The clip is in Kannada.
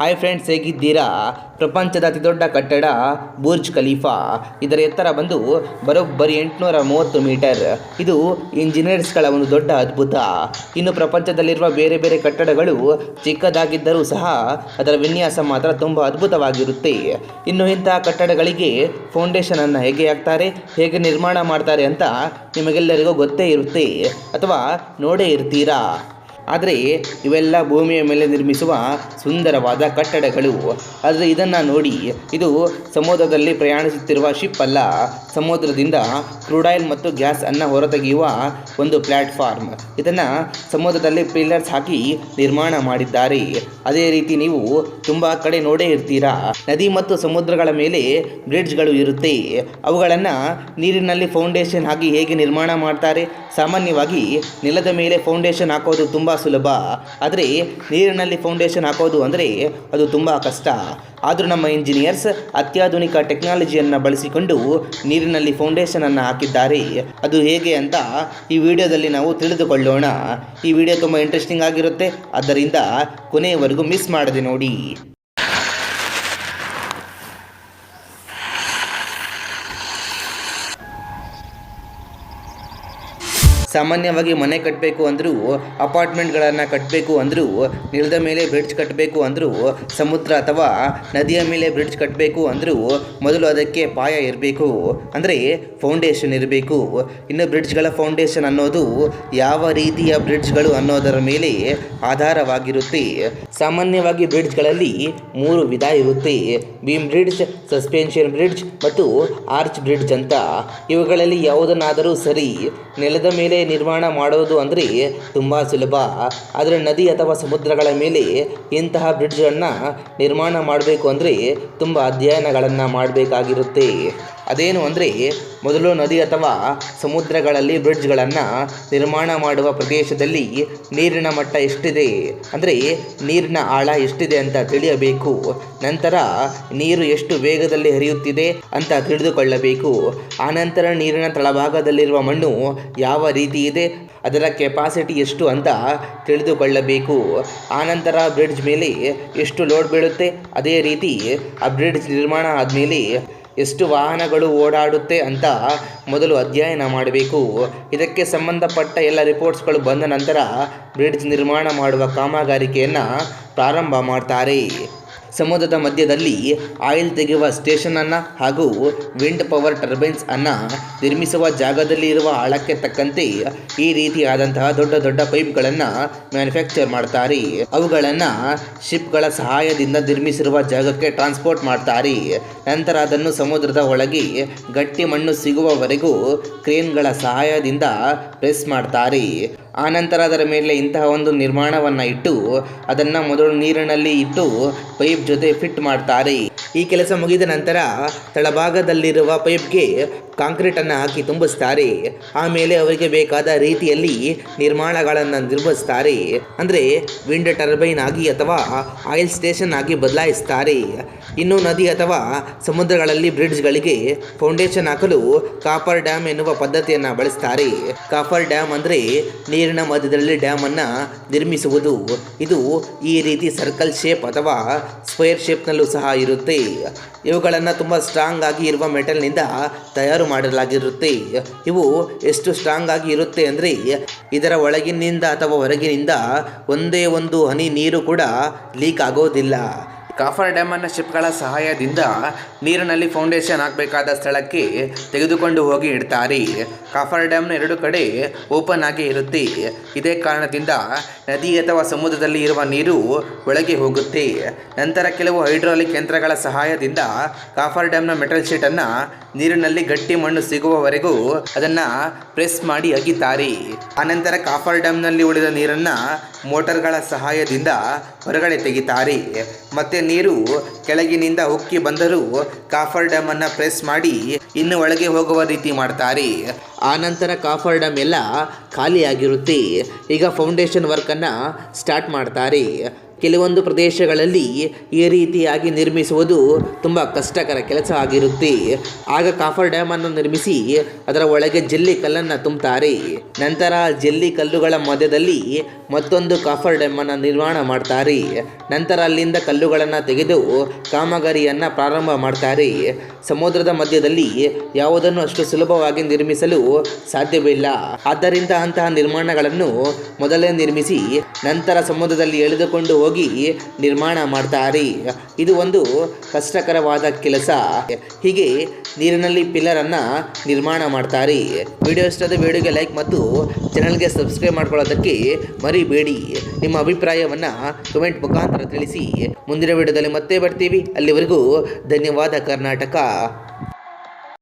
ಹಾಯ್ ಫ್ರೆಂಡ್ಸ್ ಹೇಗಿದ್ದೀರಾ? ಪ್ರಪಂಚದ ಅತಿದೊಡ್ಡ ಕಟ್ಟಡ, ಬುರ್ಜ್ ಖಲೀಫಾ. ಇದರ ಎತ್ತರ ಬಂದು ಬರೋಬ್ಬರಿ ಎಂಟುನೂರ ಮೂವತ್ತು ಮೀಟರ್. ಇದು ಇಂಜಿನಿಯರ್ಸ್ಗಳ ಒಂದು ದೊಡ್ಡ ಅದ್ಭುತ. ಇನ್ನು ಪ್ರಪಂಚದಲ್ಲಿರುವ ಬೇರೆ ಬೇರೆ ಕಟ್ಟಡಗಳು ಚಿಕ್ಕದಾಗಿದ್ದರೂ ಸಹ ಅದರ ವಿನ್ಯಾಸ ಮಾತ್ರ ತುಂಬ ಅದ್ಭುತವಾಗಿರುತ್ತೆ. ಇನ್ನು ಇಂತಹ ಕಟ್ಟಡಗಳಿಗೆ ಫೌಂಡೇಶನನ್ನು ಹೇಗೆ ಹಾಕ್ತಾರೆ, ಹೇಗೆ ನಿರ್ಮಾಣ ಮಾಡ್ತಾರೆ ಅಂತ ನಿಮಗೆಲ್ಲರಿಗೂ ಗೊತ್ತೇ ಇರುತ್ತೆ. ಅಥವಾ ನೋಡೇ ಇರ್ತೀರಾ? ಆದರೆ ಇವೆಲ್ಲ ಭೂಮಿಯ ಮೇಲೆ ನಿರ್ಮಿಸುವ ಸುಂದರವಾದ ಕಟ್ಟಡಗಳು. ಆದರೆ ಇದನ್ನು ನೋಡಿ ಇದು ಸಮುದ್ರದಲ್ಲಿ ಪ್ರಯಾಣಿಸುತ್ತಿರುವ ಶಿಪ್ ಅಲ್ಲ, ಸಮುದ್ರದಿಂದ ಕ್ರೂಡಾಯಿಲ್ ಮತ್ತು ಗ್ಯಾಸ್ ಅನ್ನು ಹೊರತೆಗೆಯುವ ಒಂದು ಪ್ಲಾಟ್ಫಾರ್ಮ್. ಇದನ್ನು ಸಮುದ್ರದಲ್ಲಿ ಪಿಲ್ಲರ್ಸ್ ಹಾಕಿ ನಿರ್ಮಾಣ ಮಾಡಿದ್ದಾರೆ. ಅದೇ ರೀತಿ ನೀವು ತುಂಬ ಕಡೆ ನೋಡೇ ಇರ್ತೀರಾ. ನದಿ ಮತ್ತು ಸಮುದ್ರಗಳ ಮೇಲೆ ಬ್ರಿಡ್ಜ್ಗಳು ಇರುತ್ತೆ. ಅವುಗಳನ್ನು ನೀರಿನಲ್ಲಿ ಫೌಂಡೇಶನ್ ಹಾಕಿ ಹೇಗೆ ನಿರ್ಮಾಣ ಮಾಡ್ತಾರೆ? ಸಾಮಾನ್ಯವಾಗಿ ನೆಲದ ಮೇಲೆ ಫೌಂಡೇಶನ್ ಹಾಕೋದು ತುಂಬ ಸುಲಭ. ಆದರೆ ನೀರಿನಲ್ಲಿ ಫೌಂಡೇಶನ್ ಹಾಕೋದು ಅಂದರೆ ಅದು ತುಂಬ ಕಷ್ಟ. ಆದರೂ ನಮ್ಮ ಇಂಜಿನಿಯರ್ಸ್ ಅತ್ಯಾಧುನಿಕ ಟೆಕ್ನಾಲಜಿಯನ್ನು ಬಳಸಿಕೊಂಡು ನೀರಿನಲ್ಲಿ ಫೌಂಡೇಶನನ್ನು ಹಾಕಿದ್ದಾರೆ. ಅದು ಹೇಗೆ ಅಂತ ಈ ವಿಡಿಯೋದಲ್ಲಿ ನಾವು ತಿಳಿದುಕೊಳ್ಳೋಣ. ಈ ವಿಡಿಯೋ ತುಂಬ ಇಂಟ್ರೆಸ್ಟಿಂಗ್ ಆಗಿರುತ್ತೆ. ಆದ್ದರಿಂದ ಕೊನೆಯವರೆಗೂ ಮಿಸ್ ಮಾಡದೆ ನೋಡಿ. ಸಾಮಾನ್ಯವಾಗಿ ಮನೆ ಕಟ್ಟಬೇಕು ಅಂದರೂ, ಅಪಾರ್ಟ್ಮೆಂಟ್ಗಳನ್ನು ಕಟ್ಟಬೇಕು ಅಂದರೂ, ನೆಲದ ಮೇಲೆ ಬ್ರಿಡ್ಜ್ ಕಟ್ಟಬೇಕು ಅಂದರೂ, ಸಮುದ್ರ ಅಥವಾ ನದಿಯ ಮೇಲೆ ಬ್ರಿಡ್ಜ್ ಕಟ್ಟಬೇಕು ಅಂದರೂ ಮೊದಲು ಅದಕ್ಕೆ ಪಾಯ ಇರಬೇಕು. ಅಂದರೆ ಫೌಂಡೇಶನ್ ಇರಬೇಕು. ಇನ್ನು ಬ್ರಿಡ್ಜ್ಗಳ ಫೌಂಡೇಶನ್ ಅನ್ನೋದು ಯಾವ ರೀತಿಯ ಬ್ರಿಡ್ಜ್ಗಳು ಅನ್ನೋದರ ಮೇಲೆ ಆಧಾರವಾಗಿರುತ್ತೆ. ಸಾಮಾನ್ಯವಾಗಿ ಬ್ರಿಡ್ಜ್ಗಳಲ್ಲಿ ಮೂರು ವಿಧ ಇರುತ್ತೆ. ಬೀಮ್ ಬ್ರಿಡ್ಜ್, ಸಸ್ಪೆನ್ಷನ್ ಬ್ರಿಡ್ಜ್ ಮತ್ತು ಆರ್ಚ್ ಬ್ರಿಡ್ಜ್ ಅಂತ. ಇವುಗಳಲ್ಲಿ ಯಾವುದನ್ನಾದರೂ ಸರಿ ನೆಲದ ಮೇಲೆ ನಿರ್ಮಾಣ ಮಾಡೋದು ಅಂದರೆ ತುಂಬ ಸುಲಭ. ಆದರೆ ನದಿ ಅಥವಾ ಸಮುದ್ರಗಳ ಮೇಲೆ ಇಂತಹ ಬ್ರಿಡ್ಜನ್ನು ನಿರ್ಮಾಣ ಮಾಡಬೇಕು ಅಂದರೆ ತುಂಬ ಅಧ್ಯಯನಗಳನ್ನು ಮಾಡಬೇಕಾಗಿರುತ್ತೆ. ಅದೇನು ಅಂದರೆ ಮೊದಲು ನದಿ ಅಥವಾ ಸಮುದ್ರಗಳಲ್ಲಿ ಬ್ರಿಡ್ಜ್ಗಳನ್ನು ನಿರ್ಮಾಣ ಮಾಡುವ ಪ್ರದೇಶದಲ್ಲಿ ನೀರಿನ ಮಟ್ಟ ಎಷ್ಟಿದೆ ಅಂದರೆ ನೀರಿನ ಆಳ ಎಷ್ಟಿದೆ ಅಂತ ತಿಳಿಯಬೇಕು. ನಂತರ ನೀರು ಎಷ್ಟು ವೇಗದಲ್ಲಿ ಹರಿಯುತ್ತಿದೆ ಅಂತ ತಿಳಿದುಕೊಳ್ಳಬೇಕು. ಆನಂತರ ನೀರಿನ ತಳಭಾಗದಲ್ಲಿರುವ ಮಣ್ಣು ಯಾವ ರೀತಿ ಇದೆ, ಅದರ ಕೆಪಾಸಿಟಿ ಎಷ್ಟು ಅಂತ ತಿಳಿದುಕೊಳ್ಳಬೇಕು. ಆನಂತರ ಬ್ರಿಡ್ಜ್ ಮೇಲೆ ಎಷ್ಟು ಲೋಡ್ ಬೀಳುತ್ತೆ, ಅದೇ ರೀತಿ ಆ ಬ್ರಿಡ್ಜ್ ನಿರ್ಮಾಣ ಆದಮೇಲೆ ಎಷ್ಟು ವಾಹನಗಳು ಓಡಾಡುತ್ತೆ ಅಂತ ಮೊದಲು ಅಧ್ಯಯನ ಮಾಡಬೇಕು. ಇದಕ್ಕೆ ಸಂಬಂಧಪಟ್ಟ ಎಲ್ಲ ರಿಪೋರ್ಟ್ಸ್ಗಳು ಬಂದ ನಂತರ ಬ್ರಿಡ್ಜ್ ನಿರ್ಮಾಣ ಮಾಡುವ ಕಾಮಗಾರಿಕೆಯನ್ನು ಪ್ರಾರಂಭ ಮಾಡ್ತಾರೆ. ಸಮುದ್ರದ ಮಧ್ಯದಲ್ಲಿ ಆಯಿಲ್ ತೆಗೆಯುವ ಸ್ಟೇಷನನ್ನು ಹಾಗೂ ವಿಂಡ್ ಪವರ್ ಟರ್ಬೈನ್ಸ್ ಅನ್ನು ನಿರ್ಮಿಸುವ ಜಾಗದಲ್ಲಿ ಇರುವ ಆಳಕ್ಕೆ ತಕ್ಕಂತೆ ಈ ರೀತಿಯಾದಂತಹ ದೊಡ್ಡ ದೊಡ್ಡ ಪೈಪ್ಗಳನ್ನು ಮ್ಯಾನುಫ್ಯಾಕ್ಚರ್ ಮಾಡ್ತಾರೆ. ಅವುಗಳನ್ನು ಶಿಪ್ಗಳ ಸಹಾಯದಿಂದ ನಿರ್ಮಿಸಿರುವ ಜಾಗಕ್ಕೆ ಟ್ರಾನ್ಸ್ಪೋರ್ಟ್ ಮಾಡ್ತಾರೆ. ನಂತರ ಅದನ್ನು ಸಮುದ್ರದ ಒಳಗೆ ಗಟ್ಟಿ ಮಣ್ಣು ಸಿಗುವವರೆಗೂ ಕ್ರೇನ್ಗಳ ಸಹಾಯದಿಂದ ಪ್ರೆಸ್ ಮಾಡ್ತಾರೆ. ಆನಂತರ ಅದರ ಮೇಲೆ ಇಂತಹ ಒಂದು ನಿರ್ಮಾಣವನ್ನು ಇಟ್ಟು ಅದನ್ನು ಮೊದಲು ನೀರಿನಲ್ಲಿ ಇಟ್ಟು ಪೈಪ್ ಜೊತೆ ಫಿಟ್ ಮಾಡ್ತಾರೆ. ಈ ಕೆಲಸ ಮುಗಿದ ನಂತರ ತಳಭಾಗದಲ್ಲಿರುವ ಪೈಪ್ಗೆ ಕಾಂಕ್ರೀಟನ್ನು ಹಾಕಿ ತುಂಬಿಸ್ತಾರೆ. ಆಮೇಲೆ ಅವರಿಗೆ ಬೇಕಾದ ರೀತಿಯಲ್ಲಿ ನಿರ್ಮಾಣಗಳನ್ನು ನಿರ್ಮಿಸ್ತಾರೆ. ಅಂದರೆ ವಿಂಡ್ ಟರ್ಬೈನ್ ಆಗಿ ಅಥವಾ ಆಯಿಲ್ ಸ್ಟೇಷನ್ ಆಗಿ ಬದಲಾಯಿಸ್ತಾರೆ. ಇನ್ನು ನದಿ ಅಥವಾ ಸಮುದ್ರಗಳಲ್ಲಿ ಬ್ರಿಡ್ಜ್ಗಳಿಗೆ ಫೌಂಡೇಶನ್ ಹಾಕಲು ಕಾಪರ್ ಡ್ಯಾಮ್ ಎನ್ನುವ ಪದ್ಧತಿಯನ್ನು ಬಳಸ್ತಾರೆ. ಕಾಪರ್ ಡ್ಯಾಮ್ ಅಂದರೆ ನೀರಿನ ಮಧ್ಯದಲ್ಲಿ ಡ್ಯಾಮನ್ನು ನಿರ್ಮಿಸುವುದು. ಇದು ಈ ರೀತಿ ಸರ್ಕಲ್ ಶೇಪ್ ಅಥವಾ ಸ್ಕ್ವೇರ್ ಶೇಪ್ನಲ್ಲೂ ಸಹ ಇರುತ್ತೆ. ಇವುಗಳನ್ನು ತುಂಬ ಸ್ಟ್ರಾಂಗ್ ಆಗಿ ಇರುವ ಮೆಟಲ್ನಿಂದ ತಯಾರು ಮಾಡಲಾಗಿರುತ್ತೆ. ಇವು ಎಷ್ಟು ಸ್ಟ್ರಾಂಗ್ ಆಗಿ ಇರುತ್ತೆ ಅಂದರೆ ಇದರ ಒಳಗಿನಿಂದ ಅಥವಾ ಹೊರಗಿನಿಂದ ಒಂದೇ ಒಂದು ಹನಿ ನೀರು ಕೂಡ ಲೀಕ್ ಆಗೋದಿಲ್ಲ. ಕಾಫರ್ ಡ್ಯಾಮನ್ನು ಶಿಪ್ಗಳ ಸಹಾಯದಿಂದ ನೀರಿನಲ್ಲಿ ಫೌಂಡೇಶನ್ ಹಾಕಬೇಕಾದ ಸ್ಥಳಕ್ಕೆ ತೆಗೆದುಕೊಂಡು ಹೋಗಿ ಇಡ್ತಾರೆ. ಕಾಫರ್ ಡ್ಯಾಮ್ನ ಎರಡು ಕಡೆ ಓಪನ್ ಆಗಿ ಇರುತ್ತೆ. ಇದೇ ಕಾರಣದಿಂದ ನದಿ ಅಥವಾ ಸಮುದ್ರದಲ್ಲಿ ಇರುವ ನೀರು ಒಳಗೆ ಹೋಗುತ್ತೆ. ನಂತರ ಕೆಲವು ಹೈಡ್ರಾಲಿಕ್ ಯಂತ್ರಗಳ ಸಹಾಯದಿಂದ ಕಾಫರ್ ಡ್ಯಾಮ್ನ ಮೆಟಲ್ ಶೀಟನ್ನು ನೀರಿನಲ್ಲಿ ಗಟ್ಟಿ ಮಣ್ಣು ಸಿಗುವವರೆಗೂ ಅದನ್ನು ಪ್ರೆಸ್ ಮಾಡಿ ಅಗಿತಾರೆ. ಆನಂತರ ಕಾಫರ್ ಡ್ಯಾಮ್ನಲ್ಲಿ ಉಳಿದ ನೀರನ್ನು ಮೋಟರ್ಗಳ ಸಹಾಯದಿಂದ ಹೊರಗಡೆ ತೆಗಿತಾರೆ. ಮತ್ತೆ ನೀರು ಕೆಳಗಿನಿಂದ ಉಕ್ಕಿ ಬಂದರೂ ಕಾಫರ್ ಡ್ಯಾಮ್ ಅನ್ನ ಪ್ರೆಸ್ ಮಾಡಿ ಇನ್ನು ಒಳಗೆ ಹೋಗುವ ರೀತಿ ಮಾಡ್ತಾರೆ. ಆನಂತರ ಕಾಫರ್ ಡ್ಯಾಮ್ ಎಲ್ಲ ಖಾಲಿಯಾಗಿರುತ್ತೆ. ಈಗ ಫೌಂಡೇಶನ್ ವರ್ಕನ್ನು ಸ್ಟಾರ್ಟ್ ಮಾಡ್ತಾರೆ. ಕೆಲವೊಂದು ಪ್ರದೇಶಗಳಲ್ಲಿ ಈ ರೀತಿಯಾಗಿ ನಿರ್ಮಿಸುವುದು ತುಂಬ ಕಷ್ಟಕರ ಕೆಲಸ ಆಗಿರುತ್ತೆ. ಆಗ ಕಾಫರ್ ಡ್ಯಾಮ್ ಅನ್ನು ನಿರ್ಮಿಸಿ ಅದರ ಒಳಗೆ ಜಲ್ಲಿ ಕಲ್ಲನ್ನು ತುಂಬುತ್ತಾರೆ ನಂತರ ಜಲ್ಲಿ ಕಲ್ಲುಗಳ ಮಧ್ಯದಲ್ಲಿ ಮತ್ತೊಂದು ಕಾಫರ್ ಡ್ಯಾಮ್ ಅನ್ನು ನಿರ್ಮಾಣ ಮಾಡ್ತಾರೆ. ನಂತರ ಅಲ್ಲಿಂದ ಕಲ್ಲುಗಳನ್ನು ತೆಗೆದು ಕಾಮಗಾರಿಯನ್ನು ಪ್ರಾರಂಭ ಮಾಡ್ತಾರೆ. ಸಮುದ್ರದ ಮಧ್ಯದಲ್ಲಿ ಯಾವುದನ್ನು ಅಷ್ಟು ಸುಲಭವಾಗಿ ನಿರ್ಮಿಸಲು ಸಾಧ್ಯವಿಲ್ಲ. ಆದ್ದರಿಂದ ಅಂತಹ ನಿರ್ಮಾಣಗಳನ್ನು ಮೊದಲೇ ನಿರ್ಮಿಸಿ ನಂತರ ಸಮುದ್ರದಲ್ಲಿ ಎಳೆದುಕೊಂಡು ನಿರ್ಮಾಣ ಮಾಡ್ತಾರೆ. ಇದು ಒಂದು ಕಷ್ಟಕರವಾದ ಕೆಲಸ. ಹೀಗೆ ನೀರಿನಲ್ಲಿ ಪಿಲ್ಲರ್ ಅನ್ನ ನಿರ್ಮಾಣ ಮಾಡ್ತಾರೆ. ವಿಡಿಯೋ ಇಷ್ಟದ ವಿಡಿಯೋಗೆ ಲೈಕ್ ಮತ್ತು ಚಾನಲ್ಗೆ ಸಬ್ಸ್ಕ್ರೈಬ್ ಮಾಡ್ಕೊಳ್ಳೋದಕ್ಕೆ ಮರಿಬೇಡಿ. ನಿಮ್ಮ ಅಭಿಪ್ರಾಯವನ್ನು ಕಮೆಂಟ್ ಮುಖಾಂತರ ತಿಳಿಸಿ. ಮುಂದಿನ ವಿಡಿಯೋದಲ್ಲಿ ಮತ್ತೆ ಬರ್ತೀವಿ. ಅಲ್ಲಿವರೆಗೂ ಧನ್ಯವಾದ ಕರ್ನಾಟಕ.